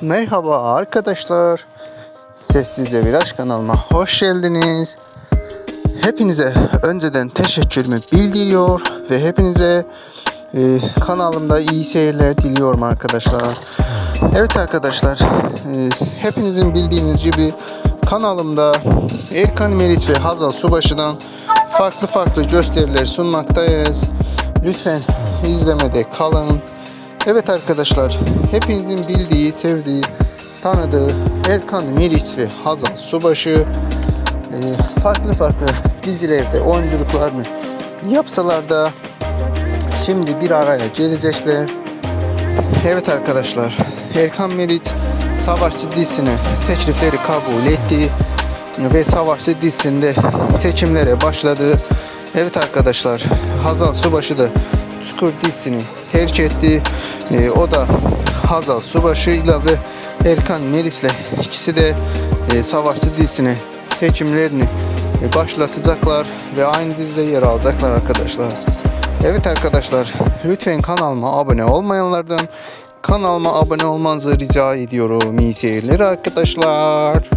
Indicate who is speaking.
Speaker 1: Merhaba arkadaşlar. Sessizce Viraj kanalıma hoş geldiniz. Hepinize önceden teşekkürümü bildiriyor ve hepinize e, kanalımda iyi seyirler diliyorum arkadaşlar. Evet arkadaşlar, e, hepinizin bildiğiniz gibi kanalımda Erkan Merit ve Hazal Subaşı'dan farklı farklı gösteriler sunmaktayız. Lütfen izlemede kalın. Evet arkadaşlar, hepinizin bildiği, sevdiği, tanıdığı Erkan Meriç ve Hazal Subaşı e, farklı farklı dizilerde oyunculuklarını yapsalar da şimdi bir araya gelecekler. Evet arkadaşlar, Erkan Meriç Savaşçı dizisine teklifleri kabul etti ve Savaşçı dizisinde seçimlere başladı. Evet arkadaşlar, Hazal Subaşı da Çukur dizisini tercih etti. Ee, o da Hazal Subaşı'yla ve Erkan Melis'le ikisi de e, Savaşçı dizisine seçimlerini e, başlatacaklar ve aynı dizide yer alacaklar arkadaşlar. Evet arkadaşlar lütfen kanalıma abone olmayanlardan kanalıma abone olmanızı rica ediyorum. İyi seyirler arkadaşlar.